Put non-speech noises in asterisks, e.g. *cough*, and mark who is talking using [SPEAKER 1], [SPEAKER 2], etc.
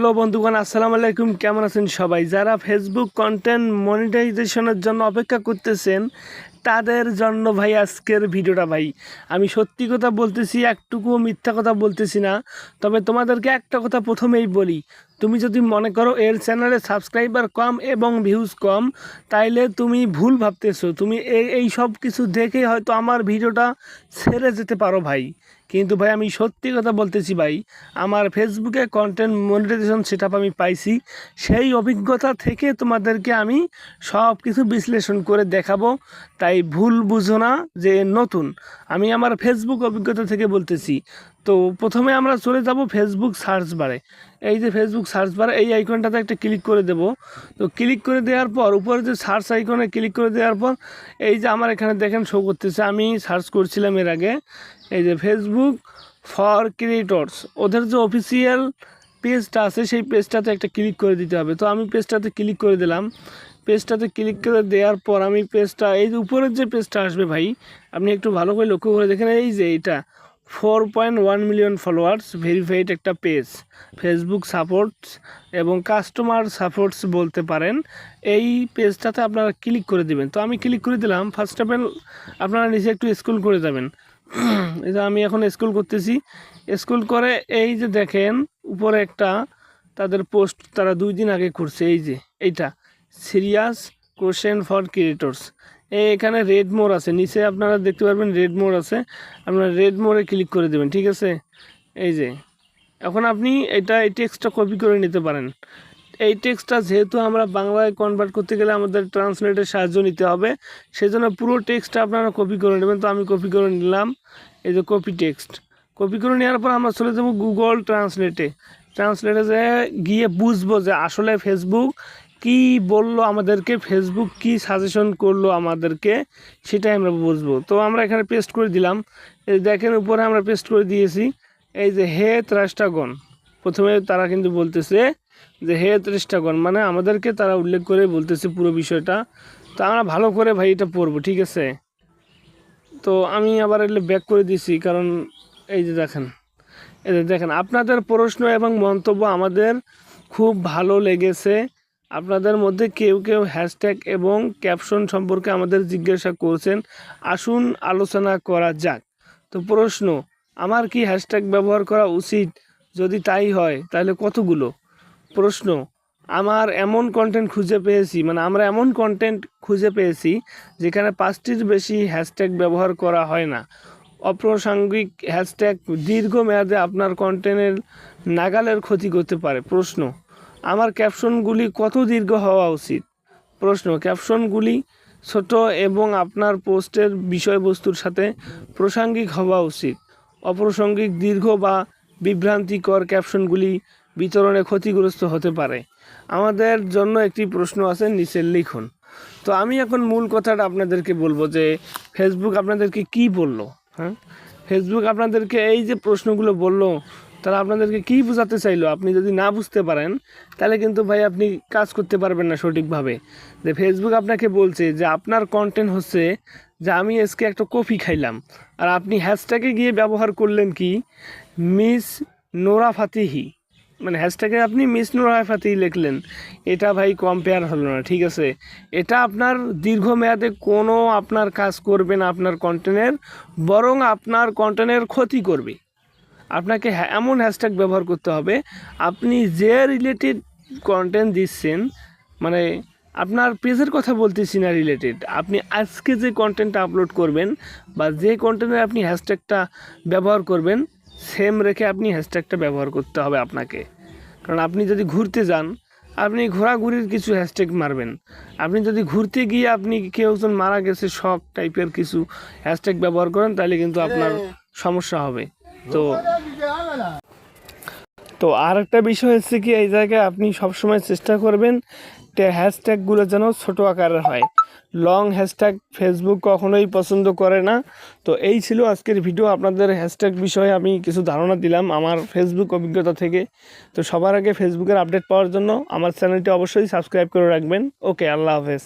[SPEAKER 1] Hello বন্ধুগণ, আসসালামু আলাইকুম। কেমন আছেন সবাই? যারা ফেসবুক কন্টেন্ট মনিটাইজেশনের জন্য অপেক্ষা করতেছেন, তাদের জন্য ভাই আজকের ভিডিওটা ভাই। আমি সত্যি কথা বলতেছি, একটুকুও মিথ্যা কথা বলতেছি না। তবে তোমাদেরকে একটা কথা প্রথমেই বলি তুমি যদি মনে করো এর চ্যানেলে সাবস্ক্রাইবার কম এবং ভিউজ কম, তাইলে তুমি ভুল ভাবতেছো। তুমি এই সব কিছু দেখে হয়তো আমার ভিডিওটা ছেড়ে যেতে পারো ভাই। কিন্তু ভাই, আমি সত্যি কথা বলতেছি ভাই, আমার ফেসবুকে কন্টেন্ট মনিটাইজেশন সেট আমি পাইছি। সেই অভিজ্ঞতা থেকে তোমাদেরকে আমি সব কিছু বিশ্লেষণ করে দেখাবো। তাই ভুল বুঝো না যে নতুন। আমি আমার ফেসবুক অভিজ্ঞতা থেকে বলতেছি তো প্রথমে আমরা চলে যাব ফেসবুক সার্চ বারে এই যে ফেসবুক সার্চ বারে এই আইকনটাতে একটা ক্লিক করে দেব। তো ক্লিক করে দেওয়ার পর উপরে যে সার্চ আইকনে ক্লিক করে দেওয়ার পর, এই যে আমার এখানে দেখেন শো করতেছে। আমি সার্চ করছিলাম এর আগে। এই যে ফেসবুক ফর ক্রিয়েটর্স ওদের যে অফিসিয়াল পেজটা আছে, সেই পেজটাতে একটা ক্লিক করে দিতে হবে। তো আমি পেজটাতে ক্লিক করে দিলাম। পেজটাতে ক্লিক করে দেওয়ার পর আমি পেজটা এই যে উপরের যে পেজটা আসবে ভাই, আপনি একটু ভালো করে লক্ষ্য করে দেখেন। এই যে এটা four point one million followers verified একটা পেজ ফেসবুক সাপোর্টস এবং কাস্টমার সাপোর্টস বলতে পারেন। এই পেজটাতে আপনারা ক্লিক করে দেবেন। তো আমি ক্লিক করে দিলাম। ফার্স্ট অফ অল আপনারা নিচে একটু স্কুল করে যাবেন। *clears throat* এই যে আমি এখন স্কুল করতেছি। স্কুল করে এই যে দেখেন, উপরে একটা তাদের পোস্ট তারা দুই দিন আগে করছে। এই যে, এইটা সিরিয়াস কোশ্চেন ফর ক্রিয়েটর্স এখানে রেড মোড় আছে। নিচে আপনারা দেখতে পারবেন রেড মোর আছে। আপনারা রেড মোড়ে ক্লিক করে দেবেন, ঠিক আছে? এই যে, এখন আপনি এটা, এই টেক্সটটা কপি করে নিতে পারেন। এই টেক্সটটা যেহেতু আমরা বাংলায় কনভার্ট করতে গেলে আমাদের ট্রান্সলেটের সাহায্য নিতে হবে সেই জন্য পুরো টেক্সটটা আপনারা কপি করে নেবেন। তো আমি কপি করে নিলাম, এই যে কপি টেক্সট কপি করে নেওয়ার পর আমরা চলে যাব গুগল ট্রান্সলেটে ট্রান্সলেটে যে গিয়ে বুঝব যে আসলে ফেসবুক কি বলল আমাদেরকে? ফেসবুক কি সাজেশন করল আমাদেরকে? সেটাই আমরা বুঝব। তো আমরা এখানে পেস্ট করে দিলাম। এই দেখেন উপরে আমরা পেস্ট করে দিয়েছি। এই যে হে ত্রাষ্টাগণ প্রথমে তারা কিন্তু বলতেছে যে হে ত্রিষ্টাগণ মানে আমাদেরকে তারা উল্লেখ করে বলতেছে পুরো বিষয়টা। তো আমরা ভালো করে ভাই এটা পড়ব, ঠিক আছে? তো আমি আবার এগুলো ব্যাক করে দিছি, কারণ এই যে দেখেন, এই যে দেখেন, আপনাদের প্রশ্ন এবং মন্তব্য আমাদের খুব ভালো লেগেছে। আপনাদের মধ্যে কেউ কেউ হ্যাশট্যাগ এবং ক্যাপশন সম্পর্কে আমাদের জিজ্ঞাসা করছেন। আসুন আলোচনা করা যাক। তো প্রশ্ন, আমার কি হ্যাশট্যাগ ব্যবহার করা উচিত? যদি তাই হয়, তাহলে কতগুলো? প্রশ্ন, আমার এমন কন্টেন্ট খুঁজে পেয়েছি মানে আমরা এমন কন্টেন্ট খুঁজে পেয়েছি, যেখানে পাঁচটির বেশি হ্যাশট্যাগ ব্যবহার করা হয় না। অপ্রাসঙ্গিক হ্যাশট্যাগ দীর্ঘমেয়াদে আপনার কন্টেন্টের নাগালের ক্ষতি করতে পারে। প্রশ্ন আমার ক্যাপশনগুলি কত দীর্ঘ হওয়া উচিত? প্রশ্ন ক্যাপশনগুলি ছোট এবং আপনার পোস্টের বিষয়বস্তুর সাথে প্রাসঙ্গিক হওয়া উচিত। অপ্রাসঙ্গিক, দীর্ঘ বা বিভ্রান্তিকর ক্যাপশনগুলি বিতরণে ক্ষতিগ্রস্ত হতে পারে। আমাদের জন্য একটি প্রশ্ন আছে নিচের লিখুন। তো আমি এখন মূল কথাটা আপনাদেরকে বলব যে ফেসবুক আপনাদেরকে কি বলল? হ্যাঁ? ফেসবুক আপনাদেরকে এই যে প্রশ্নগুলো বলল তারা আপনাদেরকে কি বোঝাতে চাইলো আপনি যদি না বুঝতে পারেন, তাহলে কিন্তু ভাই আপনি কাজ করতে পারবেন না সঠিকভাবে। যে ফেসবুক আপনাকে বলছে যে আপনার কন্টেন্ট হচ্ছে যে আমি আজকে একটা কফি খাইলাম। আর আপনি হ্যাশট্যাগে গিয়ে ব্যবহার করলেন কি? Miss Nora Fatehi. মানে হ্যাশট্যাগে আপনি মিস নোরা ফাতিহি লিখলেন। এটা ভাই কম্পেয়ার হলো না, ঠিক আছে? এটা আপনার দীর্ঘমেয়াদে কোনো আপনার কাজ করবে না আপনার কন্টেন্টের বরং আপনার কন্টেন্টের ক্ষতি করবে। আপনাকে হ্যা- এমন হ্যাশট্যাগ ব্যবহার করতে হবে আপনি যে রিলেটেড কন্টেন্ট দিচ্ছেন মানে আপনার পেজের কথা বলতেছি না রিলেটেড আপনি আজকে যে কন্টেন্টটা আপলোড করবেন বা যে কন্টেন্টে আপনি হ্যাশট্যাগটা ব্যবহার করবেন সেম রেখে আপনি হ্যাশট্যাগটা ব্যবহার করতে হবে আপনাকে। কারণ আপনি যদি ঘুরতে যান আপনি ঘোরাঘুরির কিছু হ্যাশট্যাগ মারবেন। আপনি যদি ঘুরতে গিয়ে আপনি কেউ মারা গেছে শখ টাইপের কিছু হ্যাশট্যাগ ব্যবহার করেন তাহলে কিন্তু আপনার সমস্যা হবে। তো তো আর একটা বিষয় হচ্ছে কি, এই জায়গায় আপনি সবসময় চেষ্টা করবেন হ্যাশট্যাগুলো যেন ছোট আকারের হয়। লং হ্যাশট্যাগ ফেসবুক কখনোই পছন্দ করে না। তো এই ছিল আজকের ভিডিও আপনাদের হ্যাশট্যাগ বিষয়ে আমি কিছু ধারণা দিলাম আমার ফেসবুক অভিজ্ঞতা থেকে। তো সবার আগে ফেসবুকের আপডেট পাওয়ার জন্য আমার চ্যানেলটি অবশ্যই সাবস্ক্রাইব করে রাখবেন। ওকে আল্লাহ হাফেজ।